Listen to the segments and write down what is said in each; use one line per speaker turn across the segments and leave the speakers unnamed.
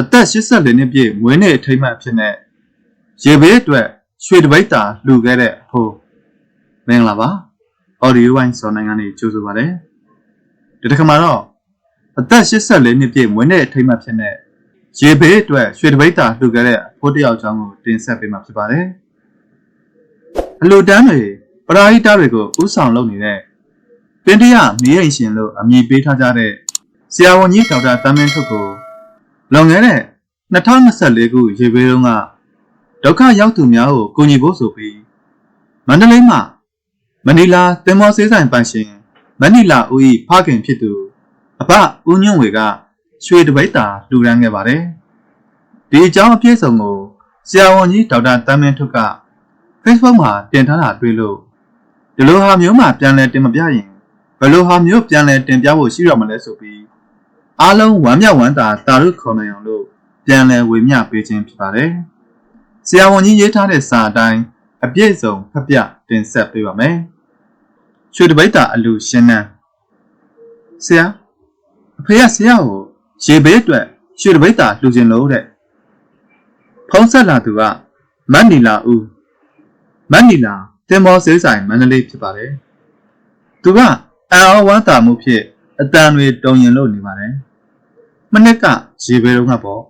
အသက်84နှစ်ပြည့်မွေးနေ့အထိမ်းအမှတ်အဖြစ်နဲ့ရေဘေးအတွက်ရွှေတပိတ်တာလှူခဲ့တဲ့အဖိုးမင်္ဂလာပါ audio wine စောနိုင်ငံနေကြိုဆိုပါရစေဒီတစ်ခါမှာတော့အသက်84နှစ်ပြည့်မွေးနေ့အထိမ်းအမှတ်ဖြစ်တဲ့ရေဘေးအတွက်ရွှေတပိတ်တာလှူခဲ့တဲ့အဖိုးတစ်ယောက်ချောင်းကိုတင်ဆက်ပေးမှာဖြစ်ပါတယ်အလူတန်းတွေပရာဟိတတွေကိုဥဆောင်လုပ်နေတဲ့ပင်တရမီးရင်ရှင်လို့အမည်ပေးထားကြတဲ့ဆရာဝန်ကြီးဒေါက်တာတမ်းမင်းထုတ်ကို လွန်ခဲ့တဲ့2024ခုရေဘေးတုန်းကဒုက္ခရောက်သူများကိုကူညီဖို့ဆိုပြီးမန္တလေးမှာမနီလာတင်မောဆေးဆိုင်ပိုင်ရှင်မနီလာဦးဤဖခင်ဖြစ်သူအဘဦးညွန့်ဝေကရွှေတပိတ်တာလူရန်ခဲ့ပါတယ်ဒီအကြောင်းအပြည့်စုံကိုဆရာဝန်ကြီးဒေါက်တာတမ်းမင်းထုတ်က Facebook မှာတင်ထားတာတွေ့လို့ဒီလိုဟာမျိုးမှပြန်လဲတင်မပြရင်ဘယ်လိုဟာမျိုးပြန်လဲတင်ပြဖို့ရှိရမလဲဆိုပြီး အားလုံးဝမ်းမြောက်ဝမ်းသာတာရုခေါ်နိုင်အောင်လို့ပြန်လဲဝေမျှပေးခြင်းဖြစ်ပါတယ်။ဆရာဝန်ကြီးရေးထားတဲ့စာအတိုင်းအပြည့်စုံဖတ်ပြတင်ဆက်ပေးပါမယ်။ရွှေတပိတ်တာအလူရှင်းနှန်းဆရာအဖေကဆရာကိုရေဘေးအတွက်ရွှေတပိတ်တာလှူခြင်းလို့တဲ့ဖုံးဆက်လာသူကမတ်နီလာဦးမတ်နီလာတင်မောဆေးဆိုင်မန္တလေးဖြစ်ပါတယ်။သူကအန်အောဝမ်းတာမှုဖြစ် အတန်တွေတုံရင်လို့နေပါတယ်။မနစ်ကရေဘေးတုန်းကပေါ့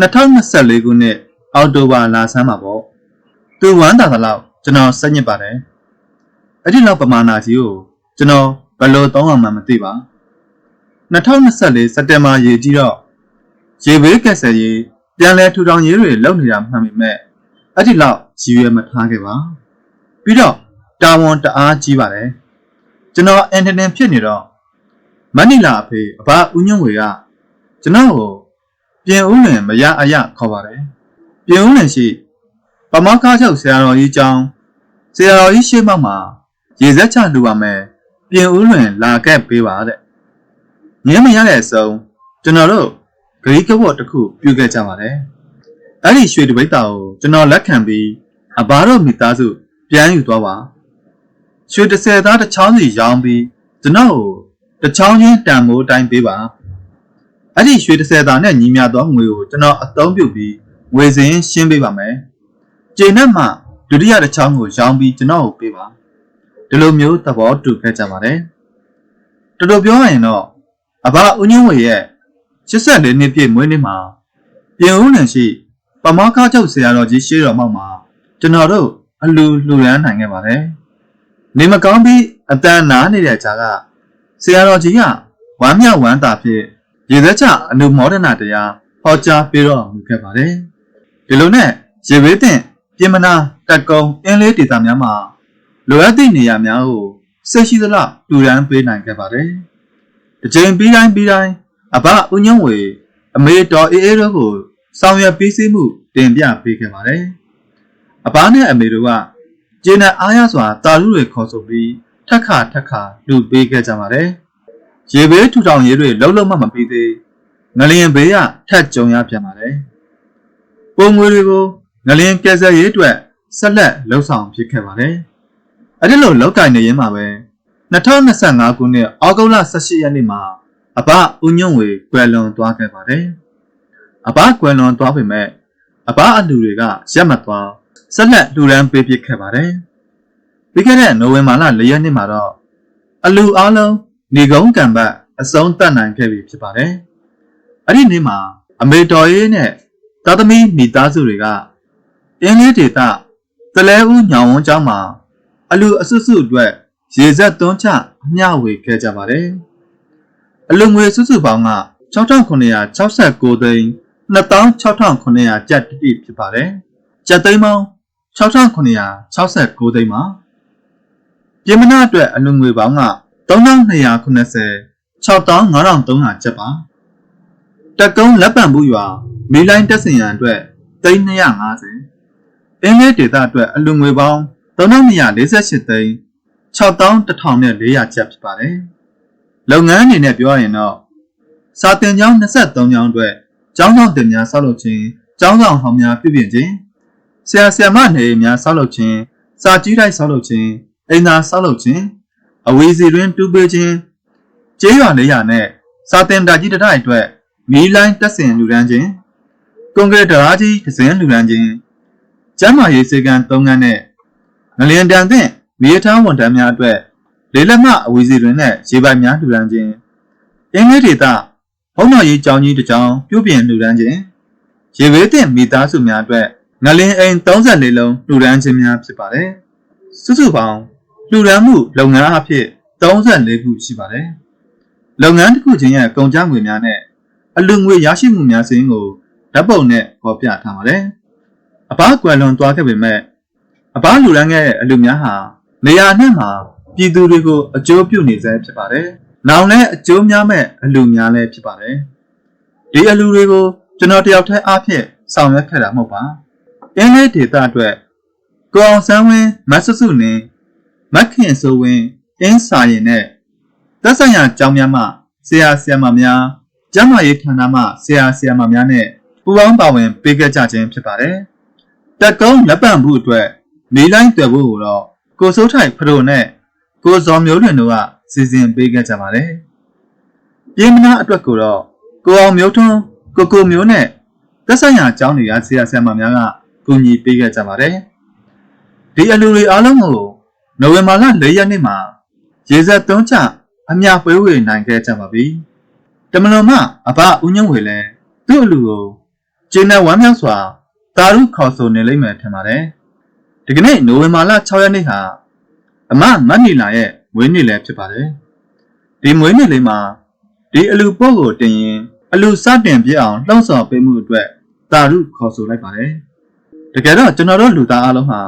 2024ခုနှစ်အောက်တိုဘာလဆန်းမှာပေါ့သူဝမ်းတာသလောက်ကျွန်တော်စိတ်ညစ်ပါတယ်။အဲ့ဒီလောက်ပမာဏကြီးကိုကျွန်တော်ဘယ်လိုတောင်းအောင်မှမသိပါ2024စက်တင်ဘာရေကြီးတော့ရေဘေးကက်ဆယ်ရေးပြန်လဲထူထောင်ရေးတွေလုပ်နေတာမှန်ပေမဲ့အဲ့ဒီလောက်ရည်ရွယ်မထားခဲ့ပါပြီးတော့တာဝန်တအားကြီးပါတယ်ကျွန်တော်အင်တာနက်ဖြစ်နေတော့ မနီလာအဖေအဘဦးညွန့်ဝေကကျွန်တော်ကိုပြင်ဦးလင်မရအရခေါ်ပါတယ်ပြင်ဦးလင်ရှိပမောက္ခချုပ်ဆရာတော်ကြီးကျောင်းဆရာတော်ကြီးရှေ့မှောက်မှာရေစက်ချလူပါမယ်ပြင်ဦးလွင်လာခဲ့ပေးပါတဲ့ငင်းမရတဲ့အစုံကျွန်တော်တို့ဂရိကဝတ်တစ်ခုပြုခဲ့ကြပါတယ်အဲ့ဒီရွှေတပိတ်တာကိုကျွန်တော်လက်ခံပြီးအဘာတို့မိသားစုပြန်ယူသွားပါရွှေတစ်ဆယ်သားတစ်ချောင်းစီရောင်းပြီးကျွန်တော်ကို တစ်ချောင်းချင်းတန်မိုးတိုင်းပေးပါအဲ့ဒီရွှေတစ်ဆယ်သားနဲ့ညီမြသောငွေကိုကျွန်တော်အသုံးပြုပြီးငွေစင်းရှင်းပေးပါမယ်ကျေနပ်မှဒုတိယတစ်ချောင်းကိုရောင်းပြီးကျွန်တော်ကိုပေးပါဒီလိုမျိုးသဘောတူခဲ့ကြပါတယ်တော်တော်ပြောရရင်တော့အဘဦးညင်းဝေရဲ့84နှစ်ပြည့်မွေးနေ့မှာပြင်ဦးလန်ရှိပမောက္ခချုပ်ဆရာတော်ကြီးရှေးတော်မောက်မှာကျွန်တော်တို့အလူလူရန်နိုင်ခဲ့ပါတယ်။နေမကောင်းပြီးအတန်နာနေတဲ့ခြားက ဆရာတော်ကြီးကဝမ်းမြောက်ဝမ်းသာဖြင့်ရေသက်ချအနုမောဒနာတရားဟောကြားပေးတော်မူခဲ့ပါတယ်။ဒီလိုနဲ့ရေဘေးတင်ပြင်မနာတက်ကုံအင်းလေးဒေသများမှာလိုအပ်သည့်နေရာများကိုစိတ်ရှိသလောက်တူရန်ပေးနိုင်ခဲ့ပါတယ်။တစ်ချိန်ပြီးတိုင်းပြီးတိုင်းအဘဦးညုံဝေအမေတော်အေးအေးတို့ကိုဆောင်ရွက်ပေးစီမှုတင်ပြပေးခဲ့ပါတယ်။အဘနဲ့အမေတို့ကကျေနပ်အားရစွာတာလူတွေခေါ်ဆိုပြီး ထက်ခါထက်ခါလူပေးခဲ့ကြပါတယ်။ရေဘေးထူထောင်ရေးတွေလှုပ်လှုပ်မှမပြီးသေးငလျင်ဘေးကထက်ကြုံရပြန်ပါတယ်။ပုံငွေတွေကိုငလျင်ကယ်ဆယ်ရေးအတွက်ဆက်လက်လှုပ်ဆောင်ဖြစ်ခဲ့ပါတယ်။အဲဒီလိုလောက်ကင်နေရင်းမှာပဲ2025ခုနှစ်ဩဂုတ်လ18ရက်နေ့မှာအဘဦးညွန့်ဝေကွယ်လွန်သွားခဲ့ပါတယ်။အဘကွယ်လွန်သွားပေမဲ့အဘအလူတွေကရက်မသွားဆက်လက်လူရန်ပေးပစ်ခဲ့ပါတယ်။ ပြီးခဲ့တဲ့နိုဝင်ဘာလ၄ရက်နေ့မှာတော့အလူအားလုံးနေကုန်းကံပတ်အဆုံးတတ်နိုင်ခဲ့ပြီဖြစ်ပါတယ်။အဲ့ဒီနေ့မှာအမေတော်ရေးနဲ့သာသမီမိသားစုတွေကအင်းလေးဒေသတလဲဦးညောင်ဝန်းကျောင်းမှာအလူအစွတ်စွအတွက်ရေဆက်သွန်းချအမျှဝေခဲ့ကြပါတယ်။အလူငွေစုစုပေါင်းက6969သိန်း26900ကျပ်တိတိဖြစ်ပါတယ်။ကျပ်သိန်းပေါင်း6969သိန်းပါ။ ပြင်မနာအတွက်အလူငွေပေါင်းက3290 6500ကျပ်ပါ။တက်ကုန်းလက်ပံဘူးရွာမီလိုင်းတက်စင်ရန်အတွက်3250အင်းလေးဒေတာအတွက်အလူငွေပေါင်း3248သိန်း61,400ကျပ်ဖြစ်ပါတယ်။လုပ်ငန်းအနေနဲ့ပြောရရင်တော့စာတင်ကျောင်း23ကျောင်းအတွက်ကျောင်းဆောင်တင်များဆောက်လုပ်ခြင်းကျောင်းဆောင်ဟောင်းများပြုပြင်ခြင်းဆရာဆရာမနေများဆောက်လုပ်ခြင်းစာကြည့်တိုက်ဆောက်လုပ်ခြင်း အိမ်သာဆောက်လုပ်ခြင်းအဝေးစီတွင်တူးပေးခြင်းကျေးရွာလေးရာနဲ့စာတင်တာကြီးတတိုက်အတွက်မီးလိုင်းတက်ဆင်လူရန်ခြင်းကွန်ကရစ်တရာကြီးဒဇင်းလူရန်ခြင်းကျမ်းမာရေးစေကံ၃ခန်းနဲ့ငလျင်တန်သင့်မြေထားဝန်ထမ်းများအတွက်လေးလက်မအဝီစီတွင်နဲ့ရေပိုက်များလူရန်ခြင်းအင်္ဂလိပ်ဒေသဘုံတော်ရေးကြောင်းကြီးတစ်ကြောင်းပြုပြင်လူရန်ခြင်းရေဝေးသင့်မိသားစုများအတွက်ငလျင်အိမ်34လုံးလူရန်ခြင်းများဖြစ်ပါတယ်စုစုပေါင်း လူရန်မှုလုပ်ငန်းအဖြစ်34ခုရှိပါတယ်လုပ်ငန်းတစ်ခုချင်းရဲ့ကုန်ကျငွေများနဲ့အလူငွေရရှိမှုများစင်းကိုဓာတ်ပုံနဲ့ဖော်ပြထားပါတယ်အပားကွယ်လွန်သွားခဲ့ပေမဲ့အပားလူရန်ရဲ့အလူများဟာနေရာအနှံ့မှာပြည်သူတွေကိုအကျိုးပြုနေစေဖြစ်ပါတယ်။နောင်လည်းအကျိုးများမဲ့အလူများလည်းဖြစ်ပါတယ်။ဒီအလူတွေကိုကျွန်တော်တယောက်တည်းအားဖြင့်ဆောင်ရွက်ခဲ့တာမဟုတ်ပါ။အင်းလေးဒေတာအတွက်ကိုအောင်ဆန်းဝင်းမဆဆုနေ မက်ခင်ဆိုဝင်းအင်းစာရင်နဲ့သက်ဆိုင်ရာကျောင်းများမှဆရာဆရာမများကျမ်းမာရေးဌာနမှဆရာဆရာမများနဲ့ပူးပေါင်းပါဝင်ပေးခဲ့ကြခြင်းဖြစ်ပါတယ်။တက်ကုန်းလက်ပံမှုအတွက်မီးလိုင်းတွေ့ဖို့ကိုတော့ကိုစိုးထိုက်ဖရိုနဲ့ကိုဇော်မျိုးလွင်တို့ကစီစဉ်ပေးခဲ့ကြပါတယ်။ပြည်မနာအတွက်ကိုတော့ကိုအောင်မျိုးထွန်းကိုကိုမျိုးနဲ့သက်ဆိုင်ရာကျောင်းတွေကဆရာဆရာမများကကူညီပေးခဲ့ကြပါတယ်။ဒီအလူတွေအားလုံးကို နိုဝင်ဘာလ၄ရက်နေ့မှာရေစက်သုံးချအမြပွဲဝေနိုင်ခဲ့ကြပါပြီ။တမလွန်မအဘဦးညုံဝေလည်းသူ့အလူကိုကျင်းနဲ့ဝမ်းမြောက်စွာတာရုခေါ်ဆိုနေလိမ့်မယ်ထင်ပါတယ်။ဒီကနေ့နိုဝင်ဘာလ6ရက်နေ့ဟာအမမတ်နီလာရဲ့မွေးနေ့လည်းဖြစ်ပါတယ်။ဒီမွေးနေ့လေးမှာဒီအလူပို့ကိုတင်ရင်အလူစတင်ပြအောင်လှုံ့ဆော်ပေးမှုအတွက်တာရုခေါ်ဆိုလိုက်ပါတယ်။တကယ်တော့ကျွန်တော်တို့လူသားအလုံးဟာ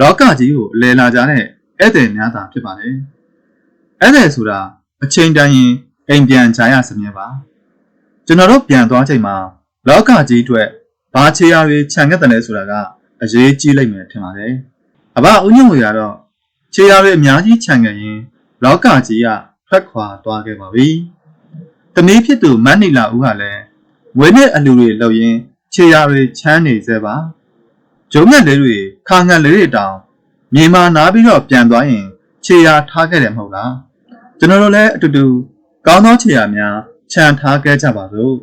လောကကြီးကိုအလဲလာကြတဲ့ဧည့်သည်များသာဖြစ်ပါတယ်။ဧည့်သည်ဆိုတာအချိန်တိုင်းရင်အိမ်ပြန်ကြရစမြဲပါ။ကျွန်တော်တို့ပြန်သွားချိန်မှာလောကကြီးအတွက်ဘာချေရတွေခြံခဲ့တယ်လဲဆိုတာကအရေးကြီးလိုက်မယ်ထင်ပါတယ်။အဘဦးညွန့်ဝေကတော့ခြေရတွေအများကြီးခြံခဲ့ရင်လောကကြီးကထွက်ခွာသွားခဲ့ပါပြီ။တမီးဖြစ်သူမန်းနီလာဦးကလည်းဝင်းနဲ့အလူတွေလောက်ရင်းခြေရတွေချမ်းနေသေးပါ။ ဂျုံမြက်လေးတွေခါငတ်လေးတွေတောင်မြေမာနားပြီးတော့ပြန်သွားရင်ခြေရထားခဲ့တယ်မဟုတ်လား။ကျွန်တော်တို့လည်းအတူတူကောင်းသောခြေရများခြံထားခဲ့ကြပါစို့